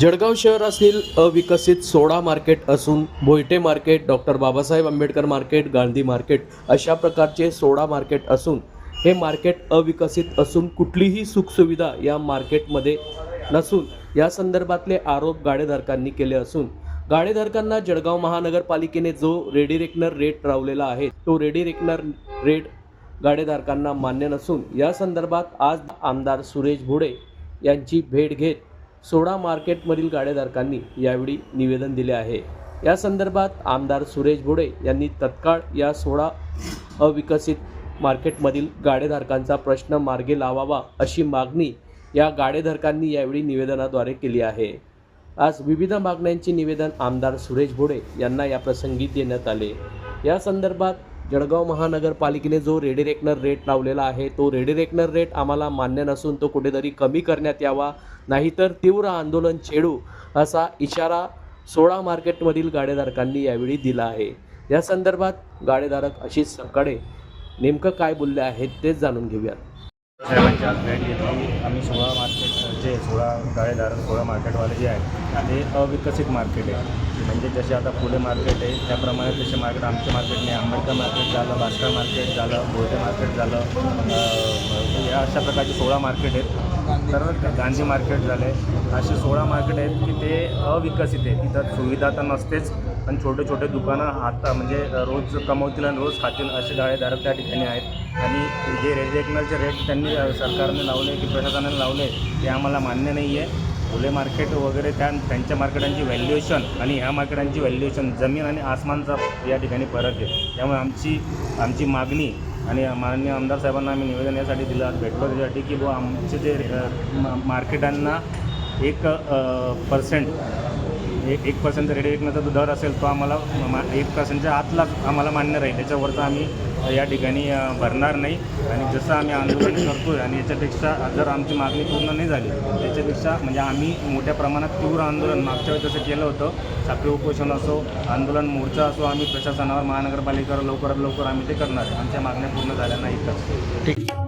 जळगाव शहरातील अविकसित सोडा मार्केट असून Bhoyate market doctor Babasaheb Ambedkar market Gandhi market अशा प्रकारचे सोडा मार्केट असून हे मार्केट अविकसित असून कुठलीही सुखसुविधा या मार्केटमध्ये नसून या संदर्भातले आरोप गाडेधारकांनी केले असून गाडेधारकांना जळगाव महानगरपालिकेने जो रेडी रेकनर रेट लावलेला आहे तो रेडी रेकनर रेट गाडेधारकांना मान्य नसून या संदर्भात आज आमदार सुरेश भोडे यांची भेट घेत सोडा मार्केटमधील गाडेधारकांनी यावेळी निवेदन दिले आहे. या संदर्भात आमदार सुरेश भोडे यांनी तत्काळ या सोडा अविकसित मार्केटमधील गाडेधारकांचा प्रश्न मार्गे लावावा अशी मागणी या गाडेधारकांनी यावेळी निवेदनाद्वारे केली आहे. आज विविध मागण्यांचे निवेदन आमदार सुरेश भोडे यांना या प्रसंगी देण्यात आले. या संदर्भात जळगाव महानगरपालिकेने जो रेडी रेकनर रेट लावलेला आहे तो रेडी रेकनर रेट आम्हाला मान्य नसून तो कुठेतरी कमी करण्यात यावा नाहीतर तीव्र आंदोलन छेडू असा इशारा सोळा मार्केटमधील गाडेधारकांनी यावेळी दिला आहे. या संदर्भात गाडेधारक आशिष संकडे नेमकं काय बोलले आहेत तेच जाणून घेऊयात. साहेबांची आज भेट घेतली आम्ही सोळा जे सोळा गाळेधारक सोळा मार्केटवाले जे आहेत ते अविकसित मार्केट आहे. म्हणजे जसे आता फुले मार्केट आहे त्याप्रमाणे तसे मार्केट आमचे मार्केट नाही आंबेडकर मार्केट झालं भास्कर मार्केट झालं बोलटे मार्केट झालं या अशा प्रकारचे सोळा मार्केट आहेत. तर गांधी मार्केट झाले. असे सोळा मार्केट आहेत की ते अविकसित आहे तिथं सुविधा तर नसतेच पण छोटे छोटे दुकानं आता म्हणजे रोज कमवतील आणि रोज खातील असे गाळेधारक त्या ठिकाणी आहेत. आणि जे रेडिएक्नलचे रेट त्यांनी सरकारने लावले की प्रशासनाने लावले ते आम्हाला मान्य नाही आहे. फुले मार्केट वगैरे त्या त्यांच्या मार्केटांची व्हॅल्युएशन आणि ह्या मार्केटांची व्हॅल्युएशन जमीन आणि आसमानचा या ठिकाणी फरक आहे. त्यामुळे आमची आमची मागणी आणि माननीय आमदार साहेबांना आम्ही निवेदन यासाठी दिलं भेटलो त्याच्यासाठी की बुवा आमचे जे मार्केटांना एक पर्सेंट एक एक पर्सेंटचा रेडिएटनचा जो दर असेल तो आम्हाला मा- एक पर्सेंटच्या आतला आम्हाला मान्य राहील. त्याच्यावरचा आम्ही या ठिकाणी भरणार नाही. आणि जसं आम्ही आंदोलन करतो आहे आणि याच्यापेक्षा जर आमची मागणी पूर्ण नाही झाली त्याच्यापेक्षा म्हणजे आम्ही मोठ्या प्रमाणात तीव्र आंदोलन मागच्या वेळेस जसं केलं होतं. साखळी उपोषण असो आंदोलन मोर्चा असो आम्ही प्रशासनावर महानगरपालिकेवर लवकरात लवकर आम्ही ते करणार आमच्या मागण्या पूर्ण झाल्या नाही तर ठीक.